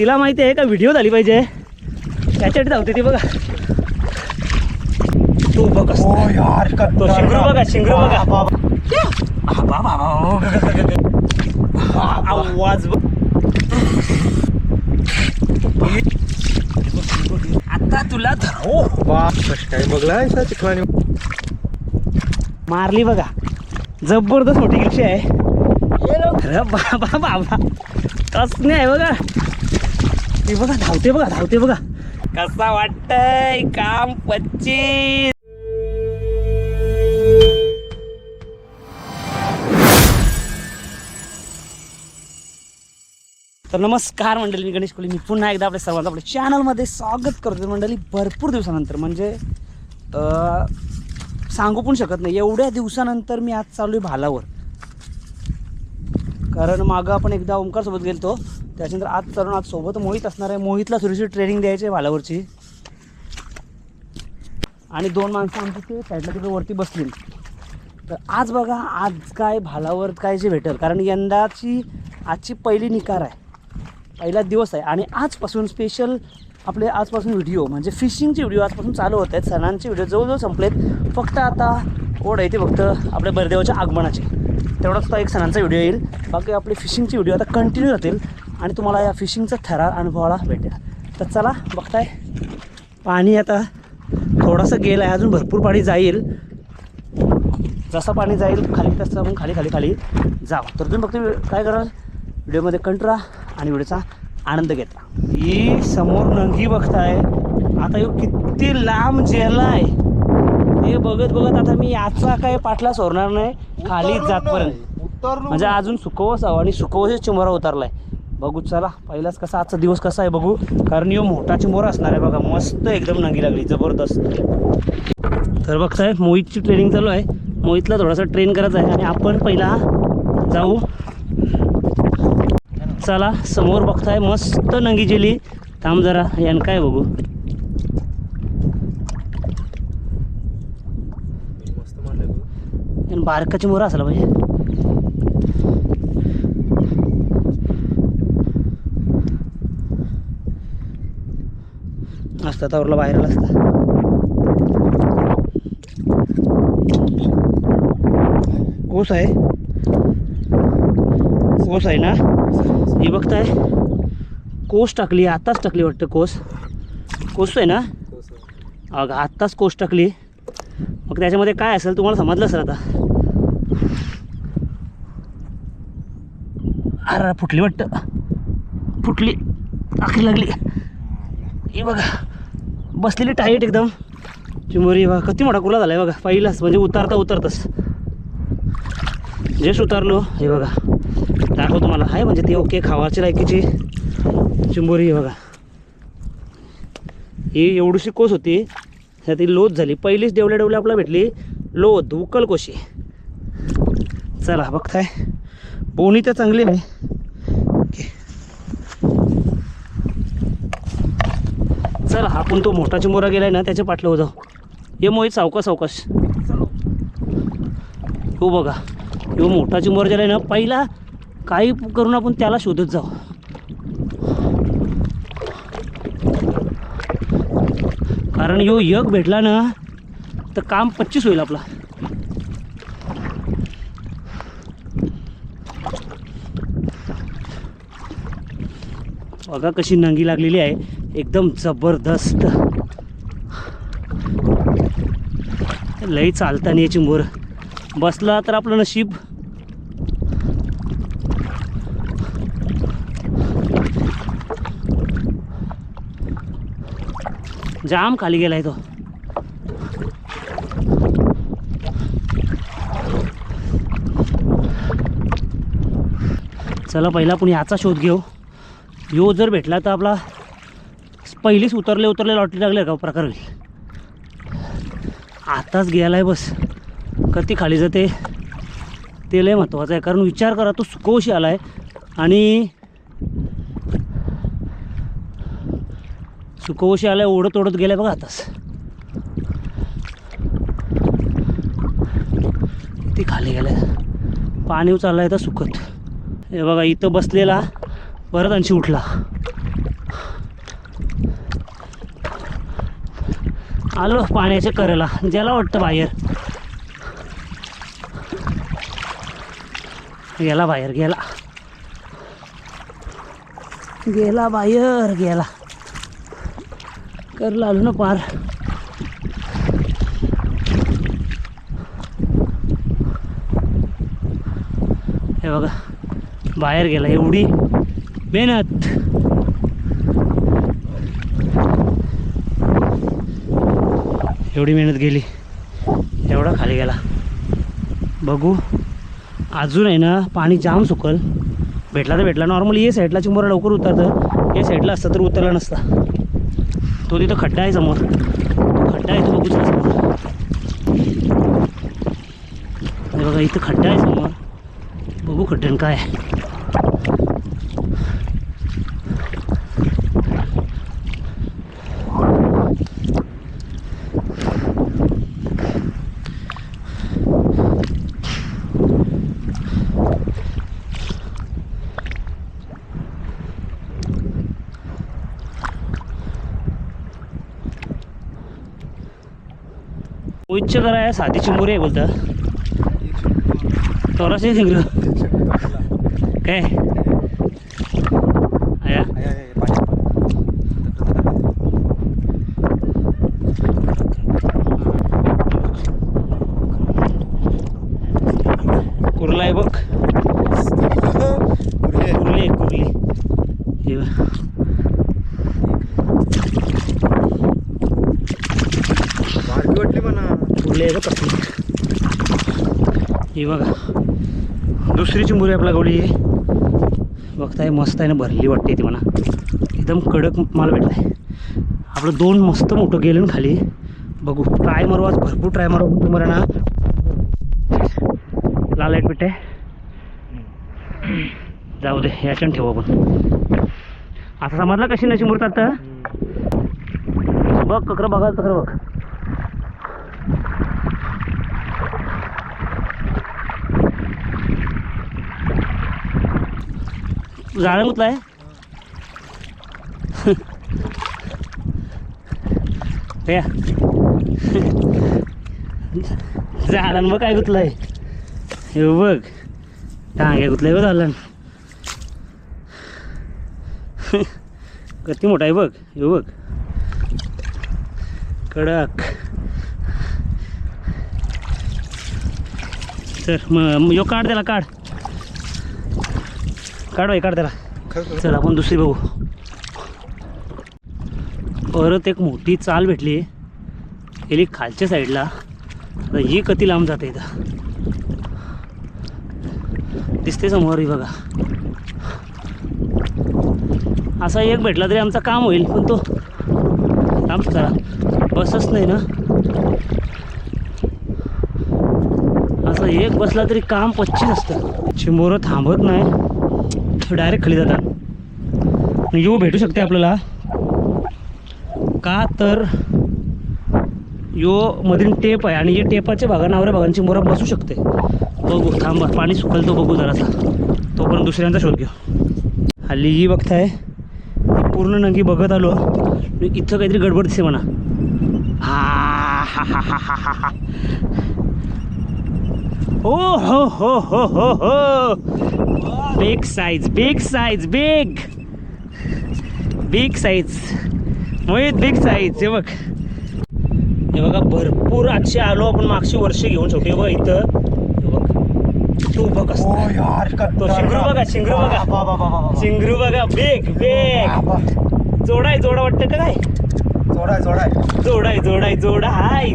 तिला माहिती आहे का व्हिडिओ झाली पाहिजे? त्याच्यासाठी धावते ती बघा. तो बघ यार तो शिंगरू बघा शिंगरू बघा. आवाज बघ. आता तुला काय बघला चिखलाने मारली बघा. जबरदस्त मोठी गिरशी आहे. बाबा बाबा. कसं आहे बघा. ती बघा धावते बघा धावते बघा. कसा वाटतय? काम पच्चीस. तर नमस्कार मंडळी मी गणेश कोळी मी पुन्हा एकदा आपल्या सर्वांचं आपल्या चॅनलमध्ये स्वागत करतो मंडळी भरपूर दिवसानंतर म्हणजे सांगू पण शकत नाही. एवढ्या दिवसानंतर मी आज चालू आहे भालावर. कारण मागं आपण एकदा ओंकारसोबत गेलो त्याच्यानंतर आज तरुण आज सोबत मोहित असणार आहे. मोहितला थोडीशी ट्रेनिंग द्यायची आहे भालावरची. आणि दोन माणसं आमची ते साईडला तिकडे वरती बसली तर आज बघा आज काय भालावर काय जे भेटेल. कारण यंदाची आजची पहिली निकार आहे. पहिला दिवस आहे. आणि आजपासून स्पेशल आपले आजपासून व्हिडिओ म्हणजे फिशिंगचे व्हिडिओ आजपासून चालू होत आहेत. सणांचे व्हिडिओ जवळजवळ संपलेत. फक्त आता ओढ आहे ते फक्त आपल्या बरदेवाच्या आगमनाचे. तेवढाच तो एक सणांचा व्हिडिओ येईल. बाकी आपले फिशिंगचे व्हिडिओ आता कंटिन्यू राहतील. आणि तुम्हाला या फिशिंगचा थरा अनुभवायला भेटेल. तर चला बघताय. पाणी आता थोडंसं गेलं आहे अजून भरपूर पाणी जाईल. जसं पाणी जाईल खाली तसं मग खाली खाली खाली जाव. तर तुम्ही फक्त काय कराल? व्हिडिओमध्ये कंट राहा आणि व्हिडिओचा आनंद घेता. ही समोर नंगी बघताय. आता ह्यो किती लांब जेला आहे हे बघत बघत आता मी याचा काय पाठला सोडणार नाही. खाली जातपर्यंत. म्हणजे अजून सुकवस हवं आणि सुकवसच चिमोरा उतरलाय. बघू चला. पहिलाच कसा आजचा दिवस कसा आहे बघू. कारण यो मोठा चिमोरा असणार आहे बघा. मस्त एकदम नंगी लागली जबरदस्त. तर बघताय मोहितची ट्रेनिंग चालू आहे. मोहितला थोडासा ट्रेन करायचा आहे आणि आपण पहिला जाऊ. चला समोर बघताय मस्त नंगी जेली. थांब जरा यान काय बघू. बारकाची मोरा असायला पाहिजे. असता तवरला बाहेरला असता. कोस आहे. कोस आहे ना? हे बघताय. कोस टाकली आत्ताच टाकली वाटतं कोस. कोस आहे ना? अगं आत्ताच कोस टाकली. मग त्याच्यामध्ये काय असेल तुम्हाला समजलं सर आता? अरे फुटली वाटतं. फुटली. आखरी लागली. हे बघा. बसलेली टाईट एकदम. चिमोरी बघा किती मोठा कुला झाला आहे बघा. पहिलाच म्हणजे उतारता उतरतच. जस्ट उतारलो हे बघा. दाखव तुम्हाला. आहे म्हणजे ती ओके खावाची लायकीची चिंबोरी आहे बघा. ही एवढीशी कोस होती त्यात ती लोत झाली. पहिलीच डेवल्या डेवल्या आपल्याला भेटली. लोध उकल कोशी चला बघताय. बोनी तर चांगली नाही ओके. चला आपण तो मोठा चिमोरा गेलाय ना त्याच्या पाठलं जाऊ. ये मोहित सावकाश सावकाश. हो बघा यो मोठा चिमोरा गेलाय ना पहिला काही करून आपण त्याला शोधत जाऊ. कारण यो यग भेटला ना तर काम पच्चीस होईल आपला. बघा कशी नंगी लागलेली आहे. एकदम जबरदस्त. लई चालताना याची मोर. बसला तर आपलं नशीब. जाम खाली गेलाय तो. चला पहिला आपण याचा शोध घेऊ. यो जर भेटला तर आपला पहिलीच उतरले उतरले लॉटरी लागले का प्रकार होईल? आताच गेलाय बस. कधी खाली जाते? ते लय महत्त्वाचं आहे. कारण विचार करा तो सुकोशी आला आहे आणि सुकोशी आलाय ओढत ओढत गेलाय बघा आताच. किती खाली गेलाय. पाणी चाललं आहे तर सुकत. हे बघा इथं बसलेला परत अंशी उठला. आलो पाण्याच्या करेला ज्याला वाटतं बाहेर. गेला बाहेर गेला. गेला बाहेर गेला. करला आलो ना पार. हे बघा बाहेर गेला एवढी मेहनत. एवढी मेहनत गेली. एवढा खाली गेला. बघू. अजून आहे ना पाणी जाम सुकल. भेटला तर भेटला. नॉर्मली ये साईडला चिंबोरा लवकर उतरतं. या साईडला असतं तर उतरला नसता. तो तिथं खड्डा आहे समोर. खड्डा आहे तो बघूच समोर. बघा इथं खड्डा आहे समोर. बघू खड्ड्यान काय आहे. उच्च कराय साधी चिंबोरी आहे बोलता. चौराशे शिंगर काय आया कुर्ला आहे बघ कुर्ली आहे कुर्ली हे बघ. वाटली म्हणा कुर्ली आहे बघ कसली ही बघा. दुसरी चिंबुरी आपला गवळी आहे. बघताय मस्त आहे ना भरली वाटते ती म्हणा. एकदम कडक माल भेटला आहे आपलं दोन मस्त मोठं गेलं ना खाली. बघू ट्राय मारू आज भरपूर ट्राय मारू. तुम्हाला ना लाल लाइट भेटे जाऊ दे याच्यानं ठेवू आपण. आता समजला कशी ना मूर्त आता? बघ ककरं बघा तकर बघ. जाळं कुठलं आहे? या झाडान बघ काय गुतलंय? हे बघ. टांग्या गुतलंय बघ झालं किती मोठा आहे बघ. हे बघ. कडक. तर मग यो काढ त्याला काढ. काढ बाई काढ त्याला. चल आपण दुसरी बघू. परत एक मोठी चाल भेटली. गेली खालच्या साईडला. आता ही कती लांब जाते इथं. दिसते समोर ही बघा. असा एक भेटला तरी आमचं काम होईल पण तो लांब चला बसच नाही ना. असा एक बसला तरी काम पच्चीस असतं. चिमोरं थांबत नाही. डायरेक्ट खाली जातात. यू भेटू शकते आपल्याला. का तर यो मधील टेप आहे आणि या टेपाच्या भागांना आवऱ्या भागांची मोरा बसू शकते. बघू थांब पाणी सुकल तो बघू जरासा. तो पण दुसऱ्यांचा शोध घेऊ. हल्ली ही बघताय पूर्ण नंगी बघत आलो. इथं काहीतरी गडबड दिसते म्हणा. हा हा हा हा हा हा हो. हो हो हो हो हो. Big size big size big big size Mohit big size हे बघ. हे बघा भरपूर आजचे आलो आपण मागची वर्ष घेऊन शेवटी. हे बघा इथं. हे बघ. तू बघ तो शिंगरू बघा शिंगरू बघा. शिंगरू बघा बेग बेग जोडाय जोडा वाटतं का काय जोडाय जोडाय. जोडाय जोडाय जोडा हाय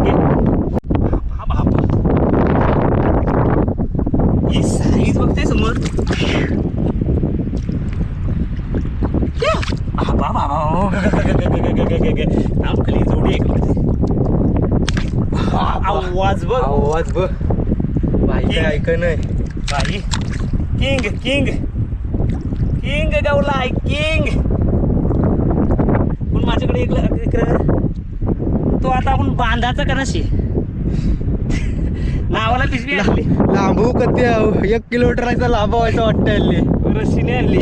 नाही बाई किंग किंग किंग गावलाय किंग पण माझ्याकडे एक ल- एक र- तो आता आपण बांधाचा का नशी? नावाला पिशवी आणली. लांबू कधी एक किलोमीटरचा लांब व्हायचं वाटतं हल्ली. रशीने आणली.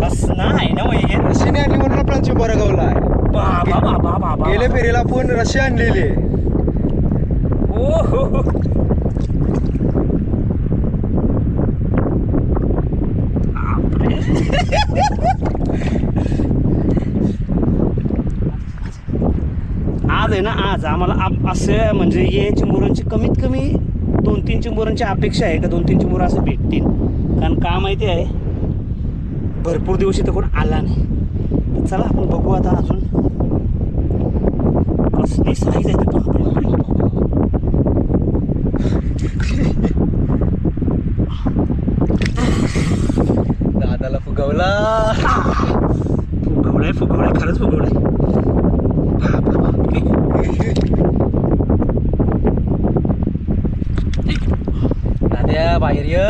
बस नाही ना मग हे रशीने आणली म्हणून आपला चिंबोरा गावला आहे. बाबा बाबा बा, बा. गेले फेरीला आपण रशी आणलेले ओ हो हो. आज आहे ना आज आम्हाला आप असं म्हणजे ये चिंबोरांची कमीत कमी दोन तीन चिंबोरांची अपेक्षा आहे का? दोन तीन चिंबोरं असं भेटतील. कारण का माहिती आहे? भरपूर दिवस इथं कोण आला नाही. चला आपण बघू आता अजून. कसली साईज आहे फुगवलाय खरंच फुगवलाय बा, बा, बा. दाद्या बाहेर ये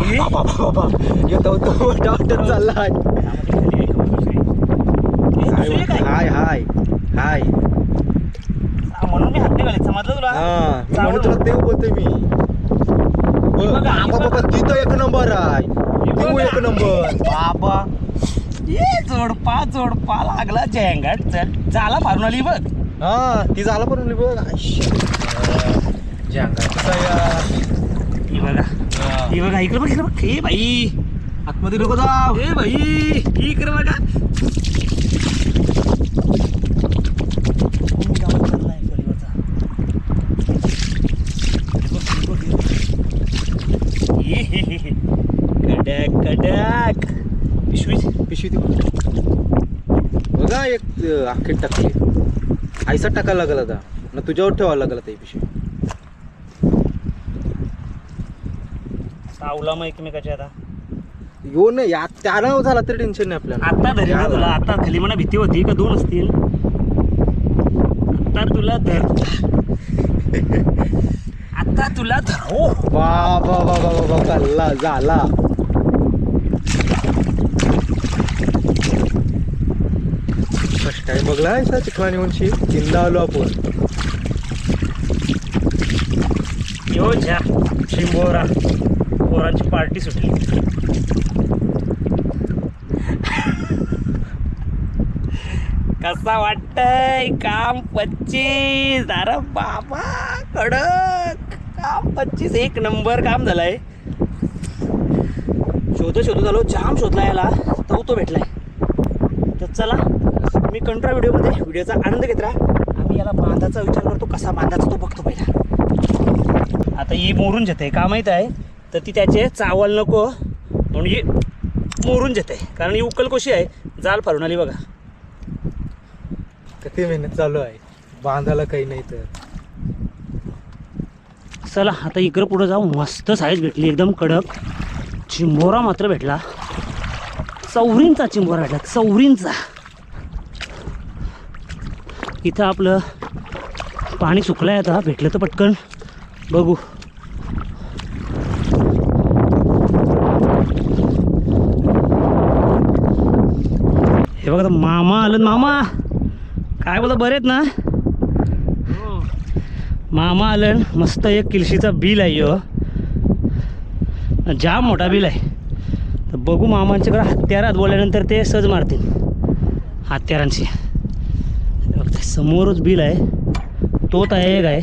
ए, बाबा बाबा येतो तो मोठा वाटत चाललाय त्यामध्ये खाली आहे का? ए, दुसरी काय? हाय हाय हाय हा, म्हणून मी हात नाही घालीत, समजलं तुला हा मी चावलं. म्हणत होतो ते बोलतोय मी ब- बघा, हे बाबा बाबा तिथं एक नंबर आहे बघा. एक नंबर. बाबा. ये जोडपा जोडपा लागला चल झाला फारून आली बघ. हा ती झाला पण बघ. या. ही बघा. ही. बघा इकडे बघ इकडे बघ. हे बाई. आतमध्ये नको जाव हे बाई इकडे बघा ये, हे, हे, हे. कडक कडक पिशवी पिशवी ती बघा एक अख्खी टाकली आईसा टाकायला लागला आता ना तुझ्यावर ठेवायला लागला ती पिशवी सावला मग एकमेकाच्या आता येऊ नये या त्याला झाला तरी टेन्शन नाही आपल्याला आता धरी ना. तुला आता खाली म्हणा भीती होती का दोन असतील आता तुला धर आता तुला धर हो वा वा वा वा चालला झाला फर्स्ट टाइम बघला आहे चिखला निवनशी तीनदा आलो आपण. यो झा शिंबोरा पोरांची पार्टी सुटली. कसा वाटतय? काम पच्चीस. अरे बाबा कडक. काम पच्चीस. एक नंबर काम झालंय. शोधत शोधत आलो. जाम शोधला याला. तो तो भेटलाय. तर चला. मी कंट्रा व्हिडिओमध्ये व्हिडिओचा आनंद घेत राहा. आम्ही याला बांधाचा विचार करतो कसा बांधाचा तो बघतो पहिला. आता ही मोरून जेते का माहीत आहे? तर ती त्याचे चावल नको म्हणून ही मोरून जेते. कारण ही उकल कशी आहे? जाल फारून आली बघा. किती मेहनत चालू आहे. बांधायला काही नाही तर. चला आता इकडं पुढं जाऊ. मस्त साईज भेटली एकदम कडक. चिंबोरा मात्र भेटला. चौरींचा चिंबोरा भेटला चौरींचा. इथं आपलं पाणी सुकलं आहे आता. भेटलं तर पटकन. बघू. हे बघा आता मामा आलं. मामा काय बोला बरेत आहेत ना? मामा आलं मस्त एक किलशीचा बिल आहे ह्यो जाम मोठा बिल आहे. तर बघू मामांच्याकडे हत्यारात बोलल्यानंतर ते सहज मारतील. हत्यारांची. समोरच बिल आहे. आहे एक आहे.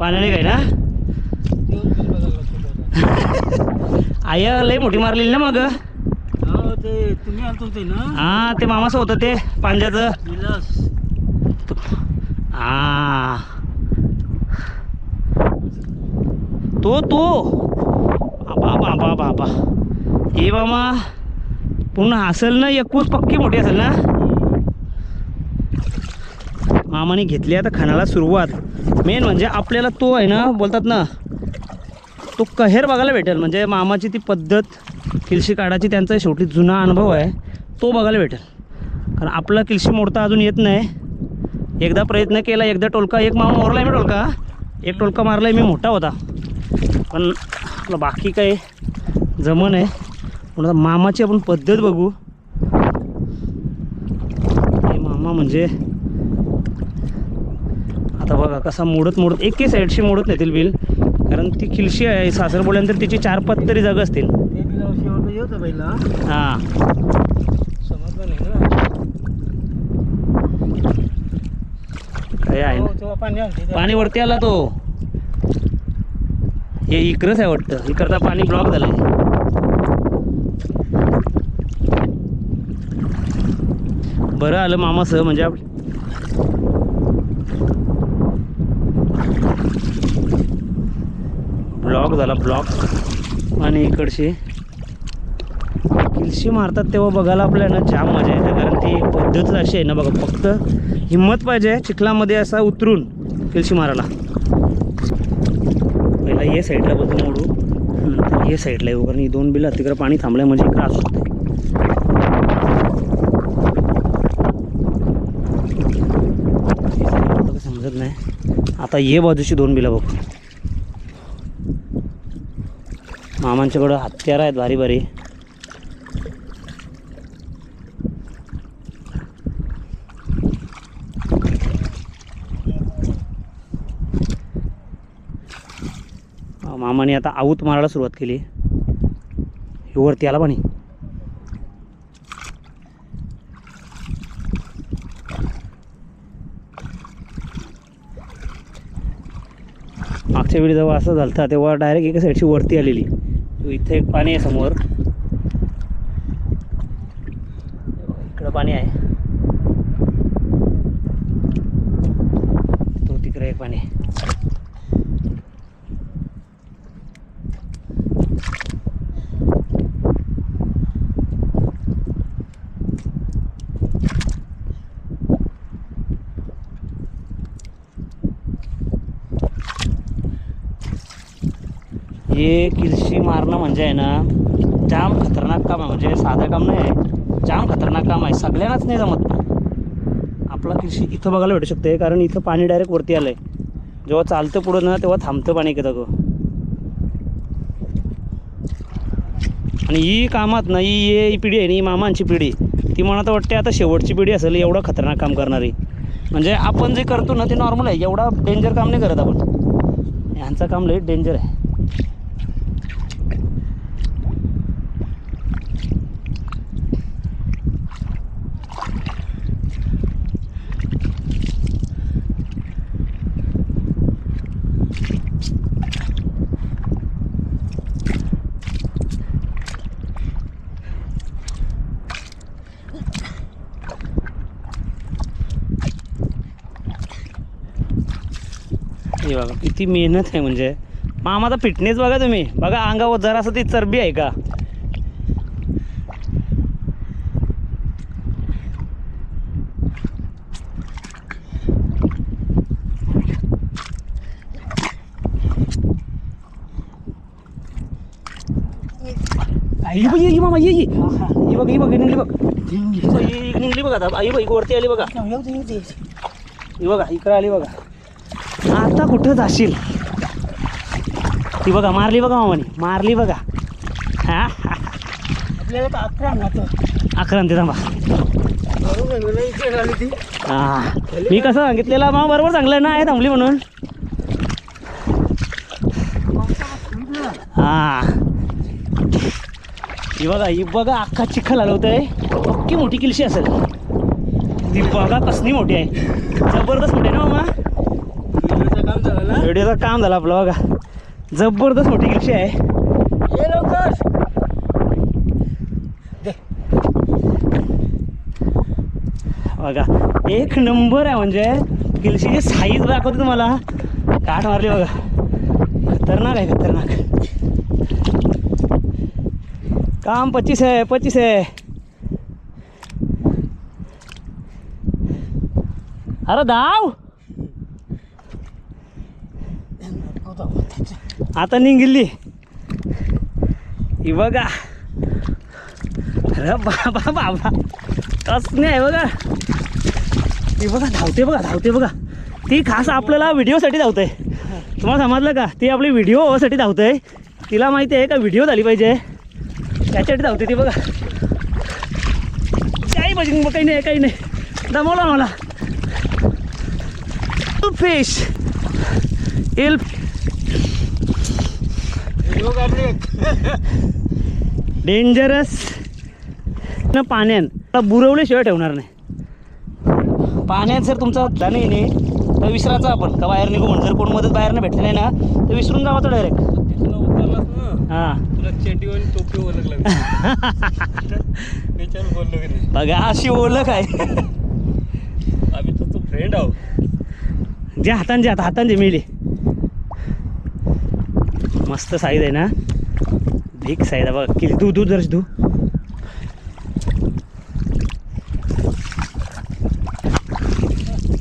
पाण्याने काय ना? आई लय मोठी मारलेली ना मग. ते तुम्ही आलतो ते ना? हा ते मामाचं होतं ते विलास. हा. तो तो. बाबा बाबा बाबा हे मामा. पुन्हा असेल ना एकूच पक्की मोठी असेल ना? मामाने घेतली आता खाण्याला सुरुवात. मेन म्हणजे आपल्याला तो आहे ना बोलतात ना तो कहेर बघायला भेटेल. म्हणजे मामाची ती पद्धत किलशी काढायची त्यांचा शेवटी जुना अनुभव आहे तो बघायला भेटेल. कारण आपला किलशी मोडता अजून येत नाही. एकदा प्रयत्न केला एकदा टोलका एक मामा मोरला आहे मी टोलका. एक टोलका मारला आहे मी मोठा होता. पण आपलं बाकी काही जमन आहे. पण आता मामाची आपण पद्धत बघू. हे मामा म्हणजे आता बघा कसा मोडत मोडत एके साईडशी मोडत नेतील बिल. कारण ती खिलशी आहे सासर बोलल्यानंतर तिची चार पाच तरी जागा असतील. हां. आहे? हो, पाणी वरती आला तो. हे इकडंच आहे वाटतं. इकडचा पाणी ब्लॉक झालंय बरं आलं मामासह म्हणजे ब्लॉक झाला ब्लॉक आणि इकडची किलशी मारतात तेव्हा बघायला आपल्याला जाम मजा येते कारण ती पद्धतच अशी आहे ना बघा फक्त हिंमत पाहिजे चिखलामध्ये असा उतरून किलशी मारायला. पहिला ये साईडला बघून मोडू नंतर ये साईडला येऊ कारण ही दोन बिलं तिकडं पाणी थांबलंय म्हणजे इकडं असू समजत नाही. आता ये बाजूची दोन बिलं बघ. मामांच्याकडं हत्यार आहेत भारी भारी. मामाने आता आऊत मारायला सुरुवात केली. हे वरती आला पाणी. मागच्या वेळी जेव्हा असं झालं तेव्हा डायरेक्ट एका साईडची वरती आलेली. इथे एक पाणी आहे समोर. इकडं पाणी आहे तो तिकडे एक पाणी आहे हे किलशी मारणं म्हणजे आहे ना जाम खतरनाक काम आहे म्हणजे साधं काम नाही आहे जाम खतरनाक काम आहे. सगळ्यांनाच नाही जमत आपला कृषी इथं बघायला भेटू शकते कारण इथं पाणी डायरेक्ट वरती आलं आहे जेव्हा चालतं पुढं ना तेव्हा थांबतं पाणी येतं गं. आणि ही कामात ना ही ये ही पिढी आहे ना ही मामांची पिढी. ती मला वाटते आता शेवटची पिढी असेल एवढं खतरनाक काम करणारी. म्हणजे आपण जे करतो ना ते नॉर्मल आहे. एवढा डेंजर काम नाही करत आपण. ह्यांचं काम लई डेंजर आहे. हे बघा किती मेहनत आहे म्हणजे. मामाचा फिटनेस बघा तुम्ही. बघा अंगावर जरासं ती चरबी आहे का? आई बघ, ये मामा ये ये. बघ ही. बघ निघली बघ. निघली बघ आई बघ वरती आली बघा. ही बघा इकडं आली बघा. आता कुठं जाशील? ती बघा मारली बघा मामाने. मारली बघा. हा. आपल्याला तर अकरा अकरा थांबा. हा. मी कसं सांगितलेलं मामा बरोबर सांगलं ना आहे थांबली म्हणून. हा. ही बघा ही बघा अख्खा चिखल हलवत आहे पक्की मोठी किलशी असेल. ती बघा कसली मोठी आहे. जबरदस्त मोठी आहे ना मामा? व्हिडिओचं काम झालं आपलं बघा. जबरदस्त मोठी किलशी आहे. बघा एक नंबर आहे म्हणजे किलशीची साईज दाखवते तुम्हाला. काठ मारली बघा. खतरनाक आहे खतरनाक. काम पच्चीस आहे पच्चीस आहे. अरे धाव आता निघली. ही बघा. अरे बाबा बाबा. कसं नाही बघा. ती बघा धावते बघा धावते बघा. ती खास आपल्याला व्हिडिओसाठी धावते. तुम्हाला समजलं का? ती आपली व्हिडिओसाठी धावते. तिला माहिती आहे का? व्हिडिओ झाली पाहिजे. त्याच्यासाठी धावते ती बघा. काही पाहिजे मग काही नाही काही नाही. दमवला मला. फिश इल डेंजरस ना पाण्यान. आता बुरवल्याशिवाय ठेवणार नाही. पाण्यात जर तुमचा धडा नाही तर विसरायचा आपण. का बाहेर निघू म्हणून. जर कोण मदत बाहेर नाही भेटली नाही ना तर विसरून जावा तो डायरेक्ट हां. बघा अशी ओळख आहे. आम्ही फ्रेंड आहोत. जे हातांचे आता हातांचे मिळले मस्त साईज आहे ना. भीक साईज आहे. बघा किती तू तू जरशी तू.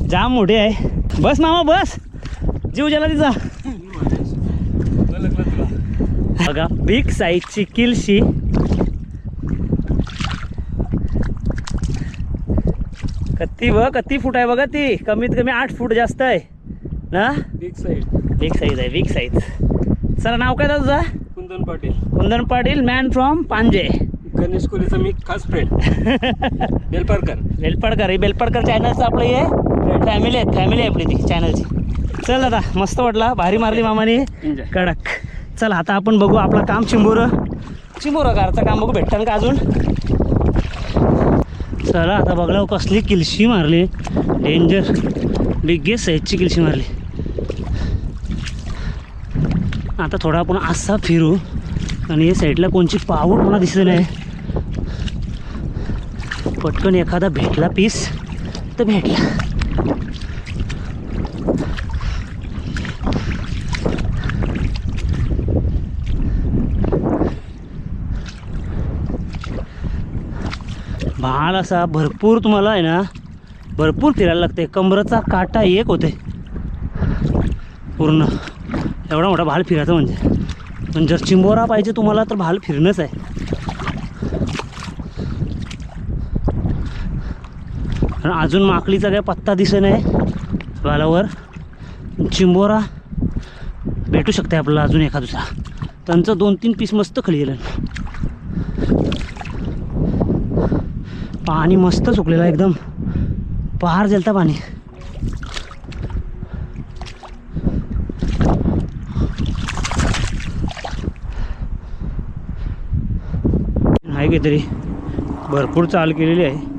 जाम मोठी आहे. बस मामा बस. जीव ज्याला तिचा. बघा बिग साईजची किलशी. कत्ती बघ कत्ती फूट आहे बघा ती. कमीत कमी आठ फूट जास्त आहे. ना? बिग साईड बिग साईज आहे बिग साईज चला नाव काय तुझं? Kundan Patil. Kundan Patil man from Panje. Ganesh कोहलीचा मी खास फ्रेंड बेलपारकर बेलपडकर ही बेलपडकर चॅनलचं आपलं हे फॅमिली आहे फॅमिली आहे आपली ती चॅनलची चल दादा मस्त वाटला. भारी मारली मामाने. कडक. चला आता आपण बघू आपलं काम चिंबोरं. चिंबोरं कारचं काम बघू भेटतं का अजून? चला आता बघला कसली किलशी मारली. डेंजर बिगेस्ट साईजची किलशी मारली. आता थोडा आपण असा फिरू. आणि या साईडला कोणची पाऊल मला दिसत नाही. पटकन एखादा भेटला पीस तर भेटला. भाल असा भरपूर तुम्हाला आहे ना भरपूर फिरायला लागते कमरचा काटा एक होते पूर्ण. एवढा मोठा भाल फिरायचा म्हणजे. पण जर चिंबोरा पाहिजे तुम्हाला तर भाल फिरणंच आहे. अजून माकडीचा काय पत्ता दिसत नाही भालावर. चिंबोरा भेटू शकते आपल्याला अजून एका दुसरा त्यांचं दोन तीन पीस मस्त खळी गेलं पाणी मस्त सुकलेलं आहे एकदम. पहार जलता पाणी आहे काहीतरी भरपूर चाल केलेली आहे.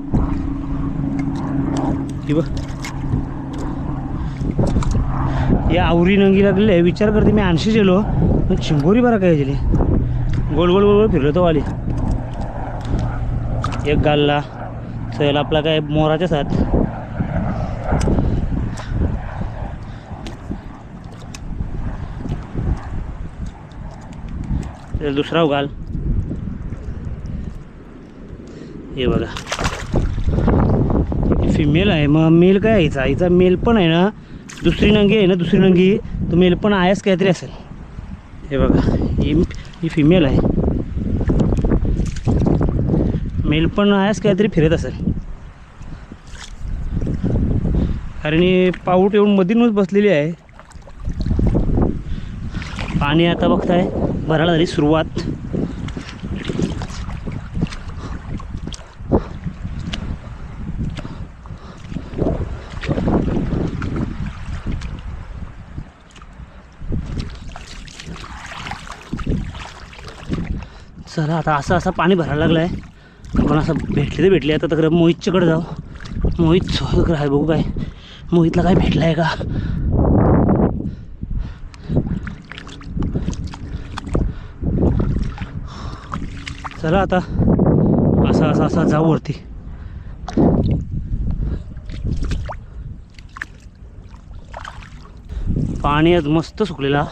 ही या आवरी नंगी लागलेली आहे. विचार करते मी आणशी गेलो पण चिंबोरी बरं काय गेली गोल गोल गोल गोल फिरलो तो वाली. एक गालला चल आपला काय मोराच्या साथ. दुसरा उगाल. हे बघा. फिमेल आहे. मग मेल काय यायचा हिचा मेल पण आहे ना. दुसरी नंगी आहे ना दुसरी नंगी. तो मेल पण आहेच काहीतरी असेल. हे बघा. ही ही फिमेल आहे. मेल पण आहेच काहीतरी फिरत असेल. कारण ही पाऊट येऊन मधीनच बसलेली आहे. पाणी आता बघताय. भरायला झाली सुरुवात. चला आता असं असं पाणी भरायला लागलं आहे आपण असं भेटले तर भेटले. आता तर मोहितच्याकडे जाऊ. मोहित सोयकर आहे बघू काय. मोहितला काय भेटलं आहे का? चला आता. असं असं असं जाऊ वरती. पाणी आज मस्त सुकलेला.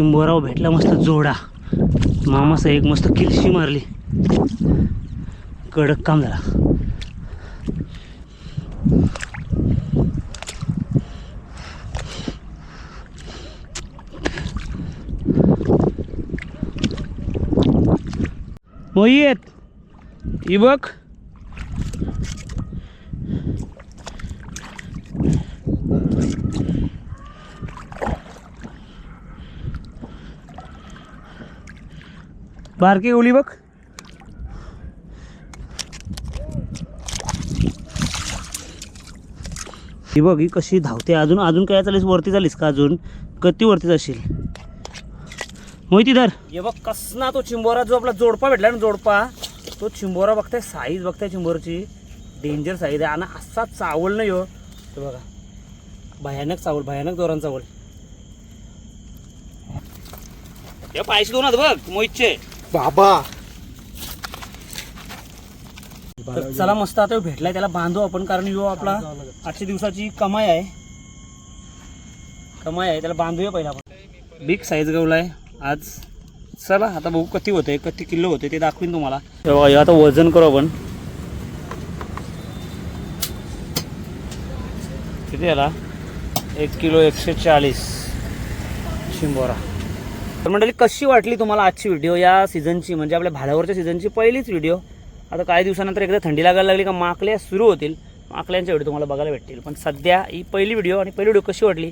शिंबोराव भेटला मस्त जोडा. मामासा एक मस्त किलशी मारली. कडक काम झाला. मोहित ही बघ. बारकी ओली बघ ही बघ ही कशी धावते. अजून अजून काय चालीस वरती चालीस का अजून? कती वरती जाशील? मोहिती धर. हे बघ कसना तो चिंबोरा जो आपला जोडपा भेटला ना जोडपा तो चिंबोरा बघताय साईज बघताय चिंबोरची. डेंजर साईज आहे. आणि असा चावल नाही हो. हे बघा. भयानक चावल भयानक जोरान चावल. हे पायशी दोन बघ मोहितचे. बाबा. तर चला मस्त आता ह्यो भेटलाय त्याला बांधू आपण कारण यो आपला आजच्या दिवसाची कमाई आहे. कमाई आहे त्याला बांधूया पहिला आपण. बिग साईज गवलाय आज चला आता बघू किती होते किती किलो होते ते दाखवीन तुम्हाला. तेव्हा हे आता वजन करू आपण. किती आला एक किलो एकशे चाळीस. शिंबोरा. तर मंडळी कशी वाटली तुम्हाला आजची व्हिडिओ या सीझनची म्हणजे आपल्या भाड्यावरच्या सीझनची पहिलीच व्हिडिओ आता काही दिवसानंतर एकदा थंडी लागायला लागली का माकल्या सुरू होतील. माकल्यांच्या व्हिडिओ तुम्हाला बघायला भेटतील. पण सध्या ही पहिली व्हिडिओ आणि पहिली व्हिडिओ कशी वाटली?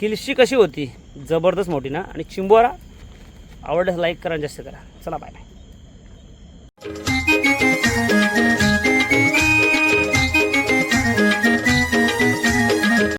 किलशी कशी होती? जबरदस्त मोठी ना? आणि चिंबोरा आवडल्यास लाईक करा आणि जास्त करा. चला बाय बाय